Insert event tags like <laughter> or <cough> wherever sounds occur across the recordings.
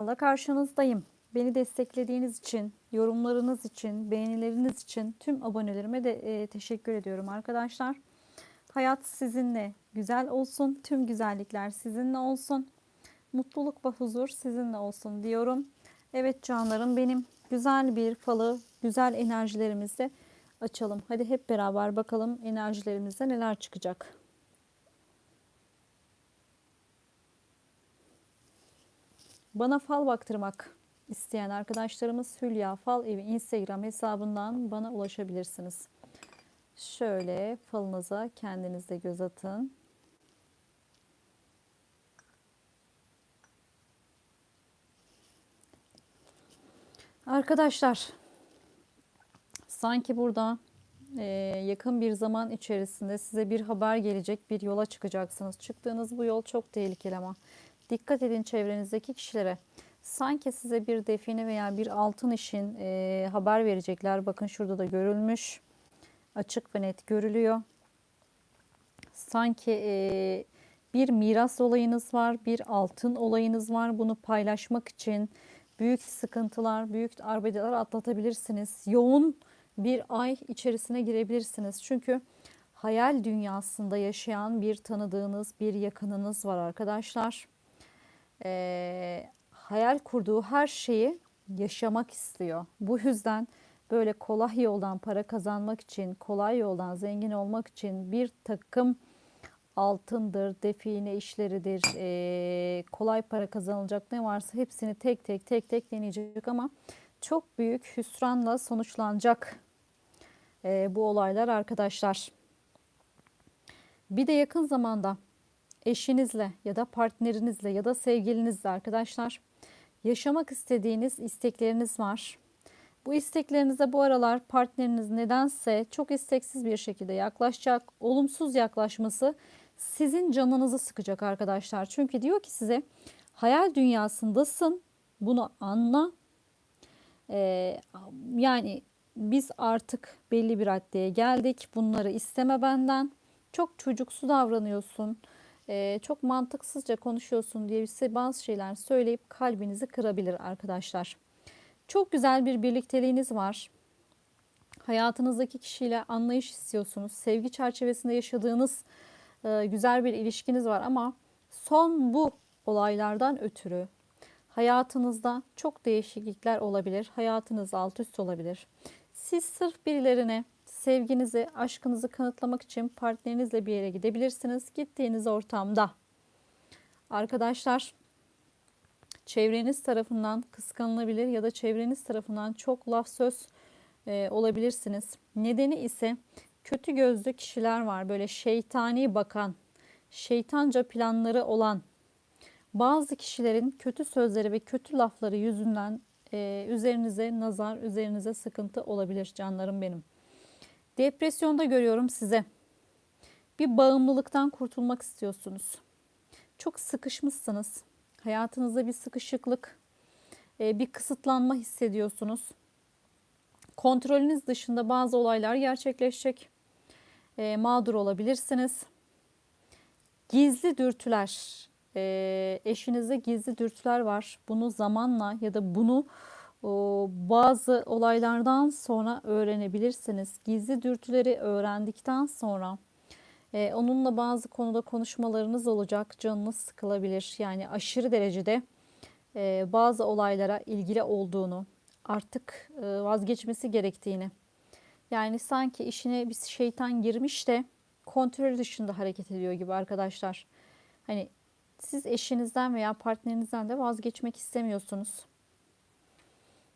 kanalda karşınızdayım. Beni desteklediğiniz için, yorumlarınız için, beğenileriniz için tüm abonelerime de e, teşekkür ediyorum arkadaşlar. Hayat sizinle güzel olsun. Tüm güzellikler sizinle olsun. Mutluluk ve huzur sizinle olsun diyorum. Evet canlarım benim güzel bir falı, güzel enerjilerimizle açalım. Hadi hep beraber bakalım enerjilerimizde neler çıkacak. Bana fal baktırmak isteyen arkadaşlarımız Hülya Fal Evi Instagram hesabından bana ulaşabilirsiniz. Şöyle falınıza kendiniz de göz atın. Arkadaşlar sanki burada e, yakın bir zaman içerisinde size bir haber gelecek bir yola çıkacaksınız. Çıktığınız bu yol çok tehlikeli ama dikkat edin çevrenizdeki kişilere. Sanki size bir define veya bir altın işin e, haber verecekler. Bakın şurada da görülmüş. Açık ve net görülüyor. Sanki e, bir miras olayınız var, bir altın olayınız var. Bunu paylaşmak için büyük sıkıntılar, büyük arbedeler atlatabilirsiniz. Yoğun bir ay içerisine girebilirsiniz. Çünkü hayal dünyasında yaşayan bir tanıdığınız, bir yakınınız var arkadaşlar. Ee, hayal kurduğu her şeyi yaşamak istiyor. Bu yüzden böyle kolay yoldan para kazanmak için, kolay yoldan zengin olmak için bir takım altındır, define işleridir, e, kolay para kazanılacak ne varsa hepsini tek tek tek tek deneyecek ama çok büyük hüsranla sonuçlanacak e, bu olaylar arkadaşlar. Bir de yakın zamanda eşinizle ya da partnerinizle ya da sevgilinizle arkadaşlar yaşamak istediğiniz istekleriniz var. Bu isteklerinize bu aralar partneriniz nedense çok isteksiz bir şekilde yaklaşacak. Olumsuz yaklaşması sizin canınızı sıkacak arkadaşlar. Çünkü diyor ki size hayal dünyasındasın. Bunu anla. Ee, yani biz artık belli bir raddeye geldik. Bunları isteme benden. Çok çocuksu davranıyorsun. Ee, çok mantıksızca konuşuyorsun diye size bazı şeyler söyleyip kalbinizi kırabilir arkadaşlar. Çok güzel bir birlikteliğiniz var. Hayatınızdaki kişiyle anlayış istiyorsunuz. Sevgi çerçevesinde yaşadığınız e, güzel bir ilişkiniz var ama son bu olaylardan ötürü hayatınızda çok değişiklikler olabilir. Hayatınız alt üst olabilir. Siz sırf birilerine sevginizi, aşkınızı kanıtlamak için partnerinizle bir yere gidebilirsiniz. Gittiğiniz ortamda arkadaşlar çevreniz tarafından kıskanılabilir ya da çevreniz tarafından çok laf söz e, olabilirsiniz. Nedeni ise kötü gözlü kişiler var. Böyle şeytani bakan, şeytanca planları olan bazı kişilerin kötü sözleri ve kötü lafları yüzünden e, üzerinize nazar, üzerinize sıkıntı olabilir canlarım benim. Depresyonda görüyorum size. Bir bağımlılıktan kurtulmak istiyorsunuz. Çok sıkışmışsınız. Hayatınızda bir sıkışıklık, e, bir kısıtlanma hissediyorsunuz. Kontrolünüz dışında bazı olaylar gerçekleşecek. E, mağdur olabilirsiniz. Gizli dürtüler, e, eşinizde gizli dürtüler var. Bunu zamanla ya da bunu bazı olaylardan sonra öğrenebilirsiniz. Gizli dürtüleri öğrendikten sonra e, onunla bazı konuda konuşmalarınız olacak. Canınız sıkılabilir. Yani aşırı derecede e, bazı olaylara ilgili olduğunu, artık e, vazgeçmesi gerektiğini. Yani sanki işine bir şeytan girmiş de kontrol dışında hareket ediyor gibi arkadaşlar. Hani siz eşinizden veya partnerinizden de vazgeçmek istemiyorsunuz.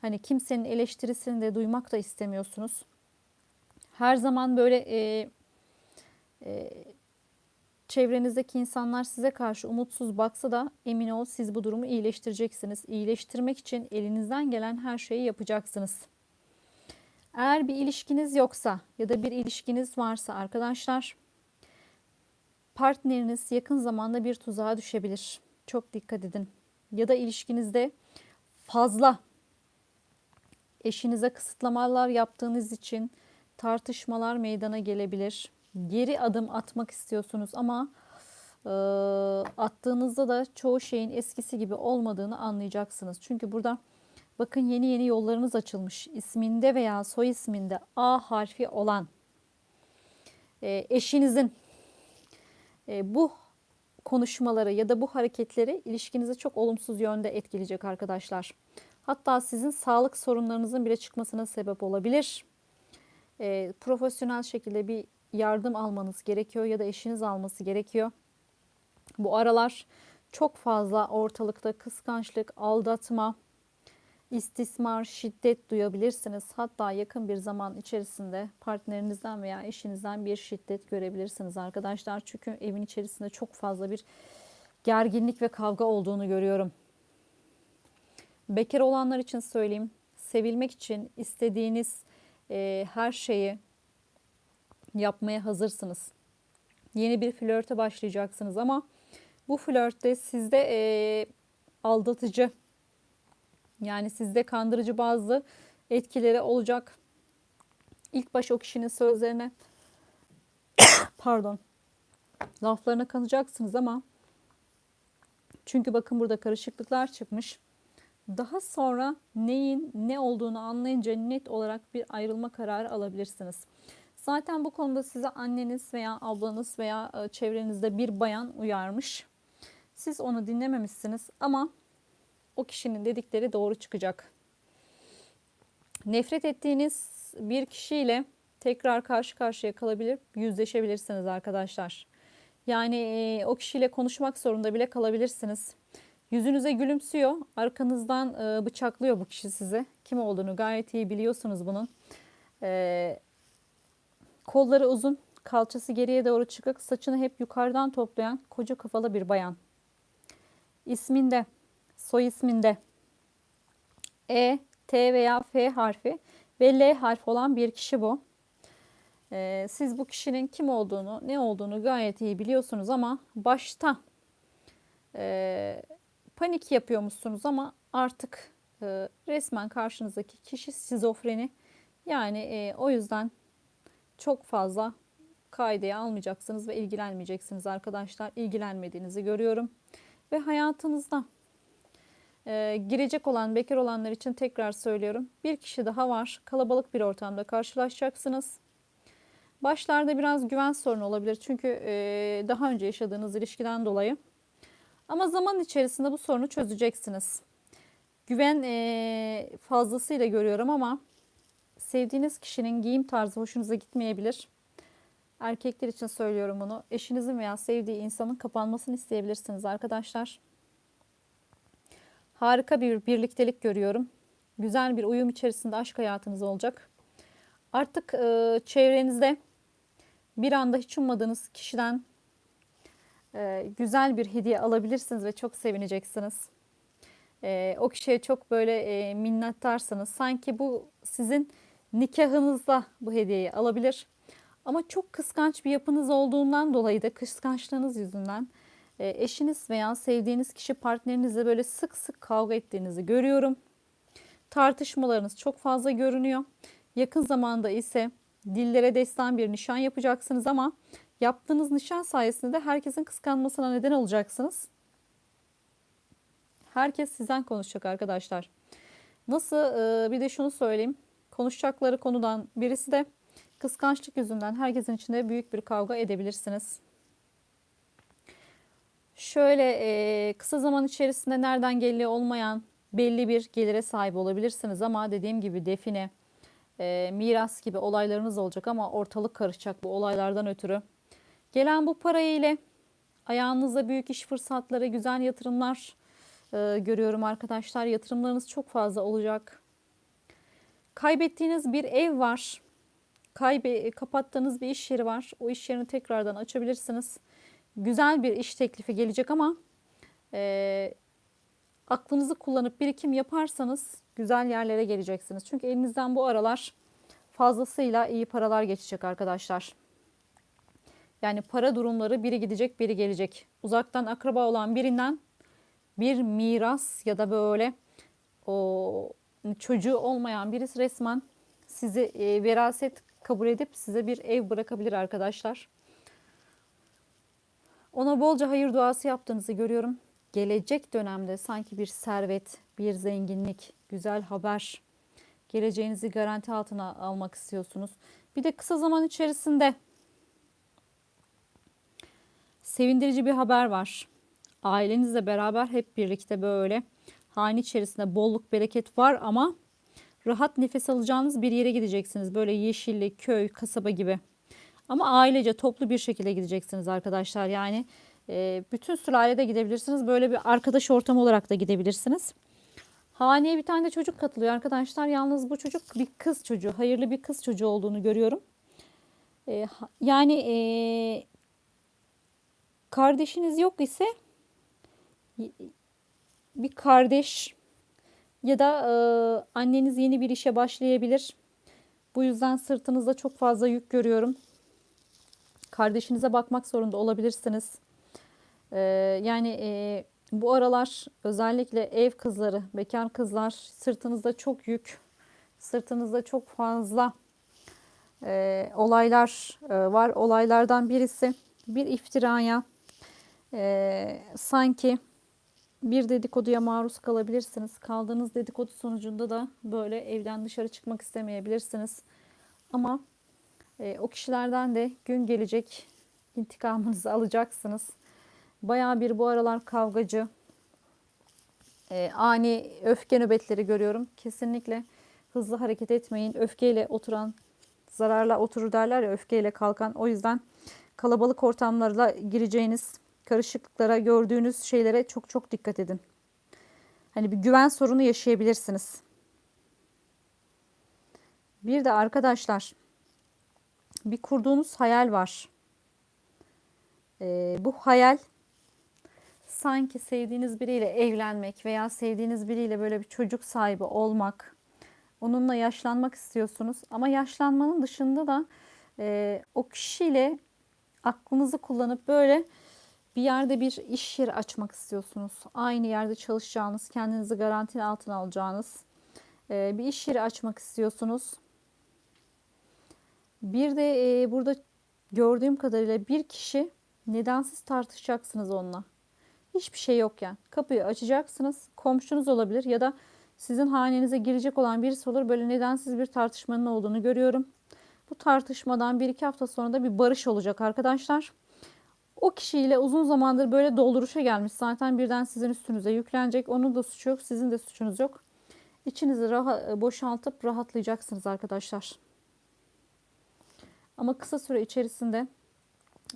Hani kimsenin eleştirisini de duymak da istemiyorsunuz. Her zaman böyle e, e, çevrenizdeki insanlar size karşı umutsuz baksa da emin ol siz bu durumu iyileştireceksiniz. İyileştirmek için elinizden gelen her şeyi yapacaksınız. Eğer bir ilişkiniz yoksa ya da bir ilişkiniz varsa arkadaşlar partneriniz yakın zamanda bir tuzağa düşebilir. Çok dikkat edin. Ya da ilişkinizde fazla eşinize kısıtlamalar yaptığınız için tartışmalar meydana gelebilir. Geri adım atmak istiyorsunuz ama e, attığınızda da çoğu şeyin eskisi gibi olmadığını anlayacaksınız. Çünkü burada bakın yeni yeni yollarınız açılmış. İsminde veya soy isminde A harfi olan e, eşinizin e, bu konuşmaları ya da bu hareketleri ilişkinizi çok olumsuz yönde etkileyecek arkadaşlar. Hatta sizin sağlık sorunlarınızın bile çıkmasına sebep olabilir. E, profesyonel şekilde bir yardım almanız gerekiyor ya da eşiniz alması gerekiyor. Bu aralar çok fazla ortalıkta kıskançlık, aldatma, istismar, şiddet duyabilirsiniz. Hatta yakın bir zaman içerisinde partnerinizden veya eşinizden bir şiddet görebilirsiniz arkadaşlar. Çünkü evin içerisinde çok fazla bir gerginlik ve kavga olduğunu görüyorum. Bekar olanlar için söyleyeyim. Sevilmek için istediğiniz e, her şeyi yapmaya hazırsınız. Yeni bir flörte başlayacaksınız ama bu flörtte sizde e, aldatıcı yani sizde kandırıcı bazı etkileri olacak. İlk baş o kişinin sözlerine <coughs> pardon laflarına kanacaksınız ama çünkü bakın burada karışıklıklar çıkmış. Daha sonra neyin ne olduğunu anlayınca net olarak bir ayrılma kararı alabilirsiniz. Zaten bu konuda size anneniz veya ablanız veya e, çevrenizde bir bayan uyarmış. Siz onu dinlememişsiniz ama o kişinin dedikleri doğru çıkacak. Nefret ettiğiniz bir kişiyle tekrar karşı karşıya kalabilir, yüzleşebilirsiniz arkadaşlar. Yani e, o kişiyle konuşmak zorunda bile kalabilirsiniz. Yüzünüze gülümsüyor, arkanızdan e, bıçaklıyor bu kişi size. Kim olduğunu gayet iyi biliyorsunuz bunun. E, kolları uzun, kalçası geriye doğru çıkık, saçını hep yukarıdan toplayan koca kafalı bir bayan. İsminde soy isminde E, T veya F harfi ve L harfi olan bir kişi bu. Ee, siz bu kişinin kim olduğunu, ne olduğunu gayet iyi biliyorsunuz ama başta e, panik yapıyormuşsunuz ama artık e, resmen karşınızdaki kişi şizofreni. Yani e, o yüzden çok fazla kaydeye almayacaksınız ve ilgilenmeyeceksiniz arkadaşlar. İlgilenmediğinizi görüyorum. Ve hayatınızda e, girecek olan bekar olanlar için tekrar söylüyorum. Bir kişi daha var. Kalabalık bir ortamda karşılaşacaksınız. Başlarda biraz güven sorunu olabilir. Çünkü e, daha önce yaşadığınız ilişkiden dolayı. Ama zaman içerisinde bu sorunu çözeceksiniz. Güven e, fazlasıyla görüyorum ama sevdiğiniz kişinin giyim tarzı hoşunuza gitmeyebilir. Erkekler için söylüyorum bunu. Eşinizin veya sevdiği insanın kapanmasını isteyebilirsiniz arkadaşlar. Harika bir birliktelik görüyorum. Güzel bir uyum içerisinde aşk hayatınız olacak. Artık e, çevrenizde bir anda hiç ummadığınız kişiden e, güzel bir hediye alabilirsiniz ve çok sevineceksiniz. E, o kişiye çok böyle e, sanki bu sizin nikahınızda bu hediyeyi alabilir. Ama çok kıskanç bir yapınız olduğundan dolayı da kıskançlığınız yüzünden e, eşiniz veya sevdiğiniz kişi partnerinizle böyle sık sık kavga ettiğinizi görüyorum. Tartışmalarınız çok fazla görünüyor. Yakın zamanda ise dillere destan bir nişan yapacaksınız ama yaptığınız nişan sayesinde de herkesin kıskanmasına neden olacaksınız. Herkes sizden konuşacak arkadaşlar. Nasıl e, bir de şunu söyleyeyim. Konuşacakları konudan birisi de kıskançlık yüzünden herkesin içinde büyük bir kavga edebilirsiniz. Şöyle e, kısa zaman içerisinde nereden geliyor olmayan belli bir gelire sahip olabilirsiniz ama dediğim gibi define, e, miras gibi olaylarınız olacak ama ortalık karışacak bu olaylardan ötürü. Gelen bu para ile ayağınızda büyük iş fırsatları, güzel yatırımlar e, görüyorum arkadaşlar. Yatırımlarınız çok fazla olacak. Kaybettiğiniz bir ev var. Kaybe, kapattığınız bir iş yeri var. O iş yerini tekrardan açabilirsiniz güzel bir iş teklifi gelecek ama e, aklınızı kullanıp birikim yaparsanız güzel yerlere geleceksiniz. Çünkü elinizden bu aralar fazlasıyla iyi paralar geçecek arkadaşlar. Yani para durumları biri gidecek biri gelecek. Uzaktan akraba olan birinden bir miras ya da böyle o çocuğu olmayan birisi resmen sizi e, veraset kabul edip size bir ev bırakabilir arkadaşlar. Ona bolca hayır duası yaptığınızı görüyorum. Gelecek dönemde sanki bir servet, bir zenginlik, güzel haber, geleceğinizi garanti altına almak istiyorsunuz. Bir de kısa zaman içerisinde sevindirici bir haber var. Ailenizle beraber hep birlikte böyle hane içerisinde bolluk bereket var ama rahat nefes alacağınız bir yere gideceksiniz. Böyle yeşilli, köy, kasaba gibi. Ama ailece toplu bir şekilde gideceksiniz arkadaşlar. Yani e, bütün sülalede gidebilirsiniz. Böyle bir arkadaş ortamı olarak da gidebilirsiniz. Haneye bir tane de çocuk katılıyor arkadaşlar. Yalnız bu çocuk bir kız çocuğu. Hayırlı bir kız çocuğu olduğunu görüyorum. E, yani e, kardeşiniz yok ise bir kardeş ya da e, anneniz yeni bir işe başlayabilir. Bu yüzden sırtınızda çok fazla yük görüyorum. Kardeşinize bakmak zorunda olabilirsiniz. E, yani e, bu aralar özellikle ev kızları, bekar kızlar sırtınızda çok yük, sırtınızda çok fazla e, olaylar e, var. Olaylardan birisi bir iftiraya e, sanki bir dedikoduya maruz kalabilirsiniz. Kaldığınız dedikodu sonucunda da böyle evden dışarı çıkmak istemeyebilirsiniz. Ama e, o kişilerden de gün gelecek intikamınızı <laughs> alacaksınız. Baya bir bu aralar kavgacı, e, ani öfke nöbetleri görüyorum. Kesinlikle hızlı hareket etmeyin. Öfkeyle oturan zararla oturur derler ya öfkeyle kalkan. O yüzden kalabalık ortamlarla gireceğiniz karışıklıklara, gördüğünüz şeylere çok çok dikkat edin. Hani bir güven sorunu yaşayabilirsiniz. Bir de arkadaşlar bir kurduğunuz hayal var. Ee, bu hayal sanki sevdiğiniz biriyle evlenmek veya sevdiğiniz biriyle böyle bir çocuk sahibi olmak, onunla yaşlanmak istiyorsunuz. Ama yaşlanmanın dışında da e, o kişiyle aklınızı kullanıp böyle bir yerde bir iş yeri açmak istiyorsunuz. Aynı yerde çalışacağınız, kendinizi garanti altına alacağınız e, bir iş yeri açmak istiyorsunuz. Bir de e, burada gördüğüm kadarıyla bir kişi nedensiz tartışacaksınız onunla. Hiçbir şey yok yani. Kapıyı açacaksınız. Komşunuz olabilir ya da sizin hanenize girecek olan birisi olur. Böyle nedensiz bir tartışmanın olduğunu görüyorum. Bu tartışmadan bir iki hafta sonra da bir barış olacak arkadaşlar. O kişiyle uzun zamandır böyle dolduruşa gelmiş. Zaten birden sizin üstünüze yüklenecek. Onun da suçu yok. Sizin de suçunuz yok. İçinizi rahat, boşaltıp rahatlayacaksınız arkadaşlar. Ama kısa süre içerisinde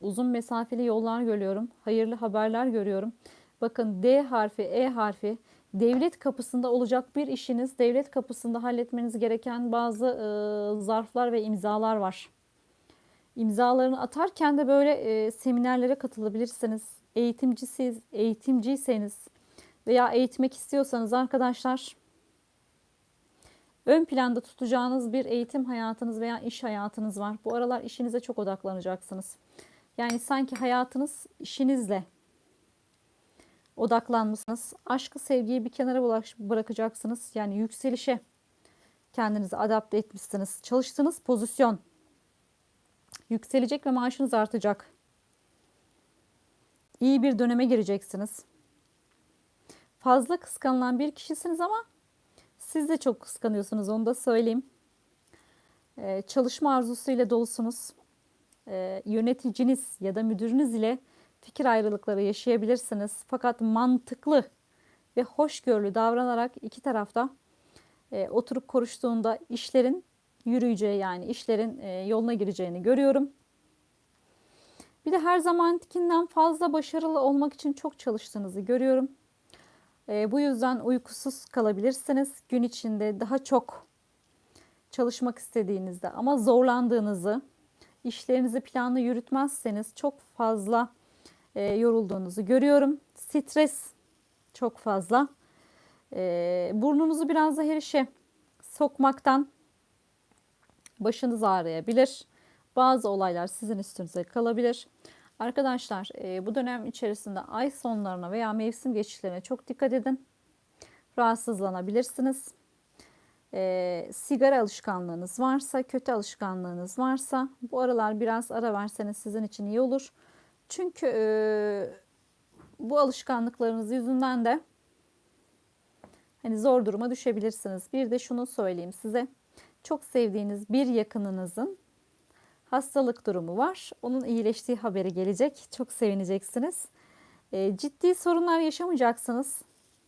uzun mesafeli yollar görüyorum. Hayırlı haberler görüyorum. Bakın D harfi, E harfi devlet kapısında olacak bir işiniz, devlet kapısında halletmeniz gereken bazı e, zarflar ve imzalar var. İmzalarını atarken de böyle e, seminerlere katılabilirsiniz. Eğitimcisiz, eğitimciyseniz veya eğitmek istiyorsanız arkadaşlar ön planda tutacağınız bir eğitim hayatınız veya iş hayatınız var. Bu aralar işinize çok odaklanacaksınız. Yani sanki hayatınız işinizle odaklanmışsınız. Aşkı, sevgiyi bir kenara bırakacaksınız. Yani yükselişe kendinizi adapte etmişsiniz. Çalıştığınız pozisyon yükselecek ve maaşınız artacak. İyi bir döneme gireceksiniz. Fazla kıskanılan bir kişisiniz ama siz de çok kıskanıyorsunuz onu da söyleyeyim. Ee, çalışma arzusuyla dolusunuz. Ee, yöneticiniz ya da müdürünüz ile fikir ayrılıkları yaşayabilirsiniz. Fakat mantıklı ve hoşgörülü davranarak iki tarafta e, oturup konuştuğunda işlerin yürüyeceği yani işlerin e, yoluna gireceğini görüyorum. Bir de her zamankinden fazla başarılı olmak için çok çalıştığınızı görüyorum. E, bu yüzden uykusuz kalabilirsiniz. Gün içinde daha çok çalışmak istediğinizde ama zorlandığınızı, işlerinizi planlı yürütmezseniz çok fazla e, yorulduğunuzu görüyorum. Stres çok fazla. Burnunuzu biraz da her işe sokmaktan başınız ağrıyabilir. Bazı olaylar sizin üstünüze kalabilir. Arkadaşlar e, bu dönem içerisinde ay sonlarına veya mevsim geçişlerine çok dikkat edin. Rahatsızlanabilirsiniz. E, sigara alışkanlığınız varsa, kötü alışkanlığınız varsa bu aralar biraz ara verseniz sizin için iyi olur. Çünkü e, bu alışkanlıklarınız yüzünden de hani zor duruma düşebilirsiniz. Bir de şunu söyleyeyim size. Çok sevdiğiniz bir yakınınızın hastalık durumu var. Onun iyileştiği haberi gelecek. Çok sevineceksiniz. E, ciddi sorunlar yaşamayacaksınız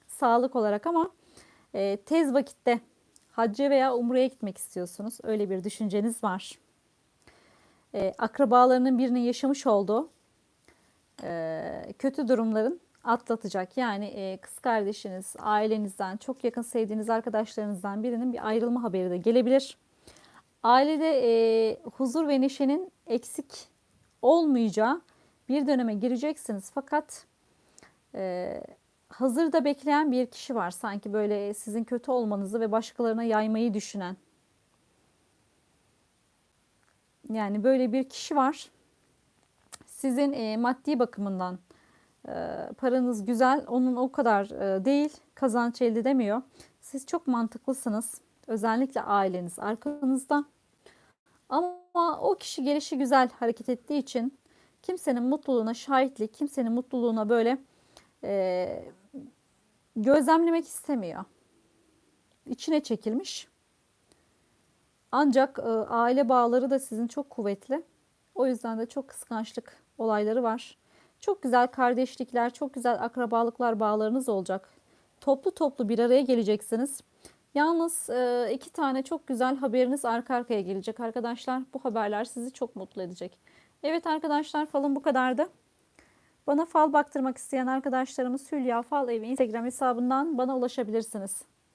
sağlık olarak ama e, tez vakitte hacca veya umreye gitmek istiyorsunuz. Öyle bir düşünceniz var. E, akrabalarının birinin yaşamış olduğu e, kötü durumların atlatacak. Yani e, kız kardeşiniz, ailenizden, çok yakın sevdiğiniz arkadaşlarınızdan birinin bir ayrılma haberi de gelebilir. Ailede e, huzur ve neşenin eksik olmayacağı bir döneme gireceksiniz. Fakat e, hazırda bekleyen bir kişi var. Sanki böyle sizin kötü olmanızı ve başkalarına yaymayı düşünen. Yani böyle bir kişi var. Sizin e, maddi bakımından paranız güzel, onun o kadar e, değil, kazanç elde edemiyor. Siz çok mantıklısınız. Özellikle aileniz arkanızda. Ama o kişi gelişi güzel hareket ettiği için kimsenin mutluluğuna şahitlik, kimsenin mutluluğuna böyle e, gözlemlemek istemiyor. İçine çekilmiş. Ancak e, aile bağları da sizin çok kuvvetli. O yüzden de çok kıskançlık olayları var. Çok güzel kardeşlikler, çok güzel akrabalıklar bağlarınız olacak. Toplu toplu bir araya geleceksiniz. Yalnız e, iki tane çok güzel haberiniz arka arkaya gelecek arkadaşlar. Bu haberler sizi çok mutlu edecek. Evet arkadaşlar falım bu kadardı. Bana fal baktırmak isteyen arkadaşlarımız Hülya Fal Evi Instagram hesabından bana ulaşabilirsiniz.